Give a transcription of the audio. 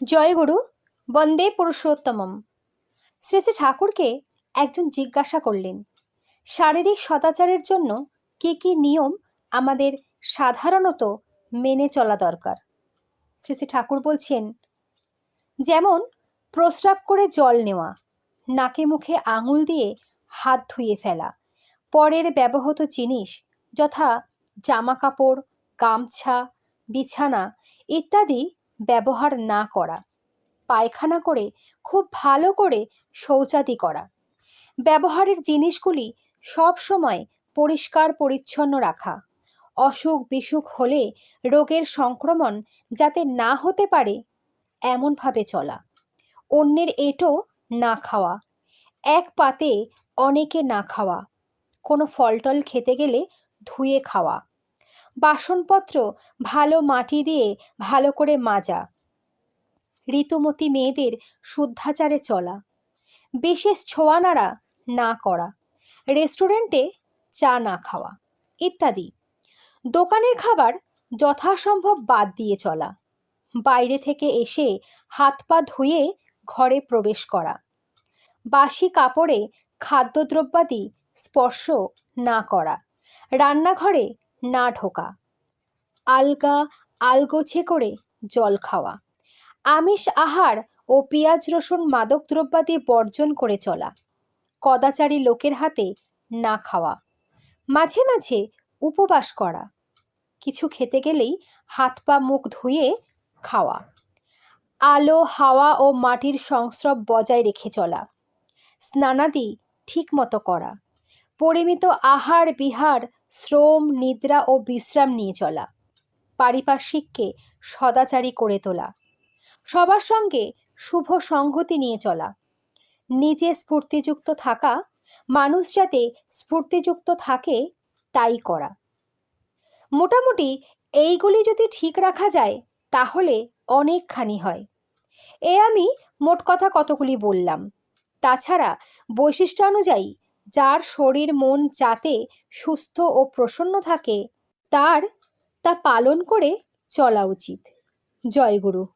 জয়গুরু বন্দে পুরুষোত্তমম। শ্রী শ্রী ঠাকুরকে একজন জিজ্ঞাসা করলেন, শারীরিক সদাচারের জন্য কী কী নিয়ম আমাদের সাধারণত মেনে চলা দরকার? শ্রী শ্রী ঠাকুর বলছেন, যেমন প্রস্রাব করে জল নেওয়া, নাকে মুখে আঙুল দিয়ে হাত ধুয়ে ফেলা, পরের ব্যবহৃত জিনিস যথা জামা কাপড় গামছা, বিছানা ইত্যাদি ব্যবহার না করা। পায়খানা করে খুব ভালো করে শৌচাদি করা। ব্যবহারের জিনিসগুলি সব সময় পরিষ্কার পরিচ্ছন্ন রাখা। অসুখ বিসুখ হলে রোগের সংক্রমণ যাতে না হতে পারে, এমনভাবে চলা। অন্যের এটো না খাওয়া, এক পাতে অনেকে না খাওয়া, কোনো ফলটল খেতে গেলে ধুয়ে খাওয়া। বাসনপত্র ভালো মাটি দিয়ে ভালো করে মাজা। ঋতুমতী মেয়েদের শুদ্ধাচারে চলা। বিশেষ ছোঁয়া নাড়া না করা। রেস্টুরেন্টে চা না খাওয়া, ইত্যাদি। দোকানের খাবার যথাসম্ভব বাদ দিয়ে চলা। বাইরে থেকে এসে হাত পা ধুয়ে ঘরে প্রবেশ করা। বাসি কাপড়ে খাদ্যদ্রব্যাদি স্পর্শ না করা। রান্নাঘরে না ঢোকা। আলগা, আলগোছে করে জল খাওয়া। আমিষ আহার ও পেঁয়াজ, রসুন, মাদক দ্রব্যাদি বর্জন করে চলা। কদাচারী লোকের হাতে না খাওয়া। মাঝে মাঝে উপবাস করা। কিছু খেতে গেলেই হাত পা মুখ ধুয়ে খাওয়া। আলো, হাওয়া ও মাটির সংস্রব বজায় রেখে চলা। স্নানাদি ঠিকমতো করা। পরিমিত আহার, বিহার শ্রম, নিদ্রা ও বিশ্রাম নিয়ে চলা, পারিপার্শ্বিককে সদাচারী করে তোলা, সবার সঙ্গে শুভ সংহতি নিয়ে চলা, নিজে স্ফূর্তিযুক্ত থাকা, মানুষ যাতে স্ফূর্তিযুক্ত থাকে তাই করা। মোটামুটি এইগুলি যদি ঠিক রাখা যায়, তাহলে অনেকখানি হয়। এ আমি মোট কথা কতগুলি বললাম। তাছাড়া বৈশিষ্ট্য অনুযায়ী যার শরীর মন যাতে সুস্থ ও প্রসন্ন থাকে, তার তা পালন করে চলা উচিত। জয়গুরু